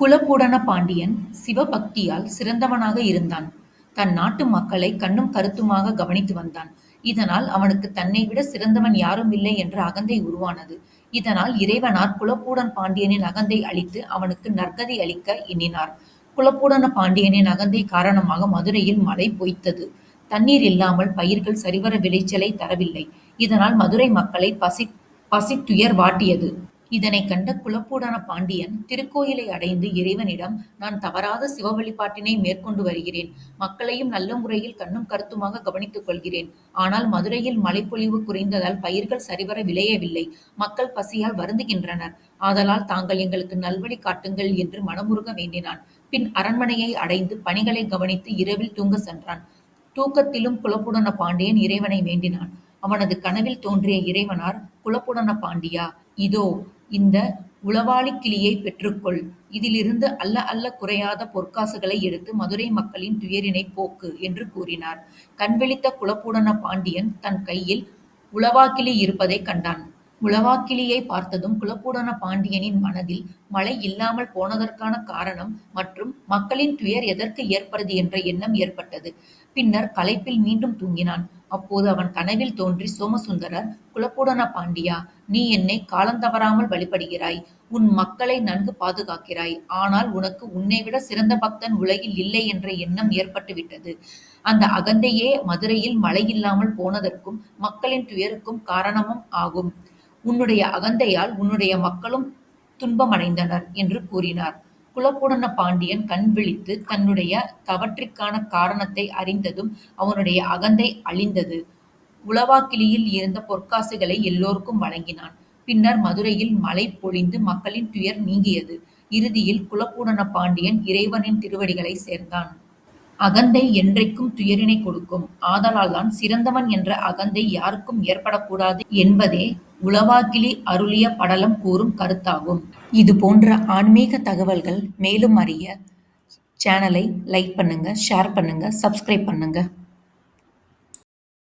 குலப்பூடன பாண்டியன் சிவபக்தியால் சிறந்தவனாக இருந்தான். தன் நாட்டு மக்களைக் கண்ணும் கருத்துமாகக் கவனித்து வந்தான். இதனால் அவனுக்குத் தன்னைவிட சிறந்தவன் யாருமில்லை என்ற அகந்தை உருவானது. இதனால் இறைவனார் குலப்பூடன் பாண்டியனின் அகந்தை அழித்து அவனுக்கு நற்கதி அளிக்க எண்ணினார். குலப்பூடன பாண்டியனின் அகந்தை காரணமாக மதுரையில் மழை பொய்த்தது. தண்ணீர் இல்லாமல் பயிர்கள் சரிவர விளைச்சலைத் தரவில்லை. இதனால் மதுரை மக்களைப் பசித்துயர் வாட்டியது. இதனைக் கண்ட குலப்பூடன பாண்டியன் திருக்கோயிலை அடைந்து இறைவனிடம் நான் தவறாத சிவ வழிபாட்டினை மேற்கொண்டு வருகிறேன். மக்களையும் நல்ல முறையில் கண்ணும் கருத்துமாகக் கவனித்துக் கொள்கிறேன். ஆனால் மதுரையில் மழைப்பொழிவு குறைந்ததால் பயிர்கள் சரிவர விளையவில்லை. மக்கள் பசியால் வருந்துகின்றனர். ஆதலால் தாங்கள் எங்களுக்கு நல்வழி காட்டுங்கள் என்று மனமுருக வேண்டினான். பின் அரண்மனையை அடைந்து பணிகளைக் கவனித்து இரவில் தூங்கச் சென்றான். தூக்கத்திலும் குலப்பூடன பாண்டியன் இறைவனை வேண்டினான். அவனது கனவில் தோன்றிய இறைவனார் குலப்பூடன பாண்டியா! இதோ இந்த உளவாளிக் கிளியைப் பெற்றுக்கொள். இதிலிருந்து அல்ல அல்ல குறையாத பொற்காசுகளை எடுத்து மதுரை மக்களின் துயரினைப் போக்கு என்று கூறினார். கண்விழித்த குலப்பூடன பாண்டியன் தன் கையில் உளவாக்கிளி இருப்பதைக் கண்டான். உளவாக்கிளியைப் பார்த்ததும் குலப்பூடன பாண்டியனின் மனதில் மழை இல்லாமல் போனதற்கான காரணம் மற்றும் மக்களின் துயர் எதற்கு ஏற்படுது என்ற எண்ணம் ஏற்பட்டது. பின்னர் களைப்பில் மீண்டும் தூங்கினான். அப்போது அவன் கனவில் தோன்றி சோமசுந்தரர் குலப்பூடன பாண்டியா! நீ என்னை காலந்தவறாமல் வழிபடுகிறாய். உன் மக்களை நன்கு பாதுகாக்கிறாய். ஆனால் உனக்கு உன்னை விட சிறந்த பக்தன் உலகில் இல்லை என்ற எண்ணம் ஏற்பட்டுவிட்டது. அந்த அகந்தையே மதுரையில் மழையில்லாமல் போனதற்கும் மக்களின் துயருக்கும் காரணமும் ஆகும். உன்னுடைய அகந்தையால் உன்னுடைய மக்களும் துன்பமடைந்தனர் என்று கூறினார். குலப்பூடன பாண்டியன் கண் விழித்து தன்னுடைய தவற்றிற்கான காரணத்தை அறிந்ததும் அவனுடைய அகந்தை அழிந்தது. உளவாக்கிளியில் இருந்த பொற்காசுகளை எல்லோருக்கும் வழங்கினான். பின்னர் மதுரையில் மழை பொழிந்து மக்களின் துயர் நீங்கியது. இறுதியில் குலப்பூடன பாண்டியன் இறைவனின் திருவடிகளைச் சேர்ந்தான். அகந்தை என்றைக்கும் துயரினை கொடுக்கும். ஆதலால்தான் சிறந்தவன் என்ற அகந்தை யாருக்கும் ஏற்படக்கூடாது என்பதே உளவாக்கிளி அருளிய படலம் கூறும் கருத்தாகும். இது போன்ற ஆன்மீக தகவல்கள் மேலும் அறிய சேனலை லைக் பண்ணுங்க, ஷேர் பண்ணுங்க, சப்ஸ்கிரைப் பண்ணுங்க.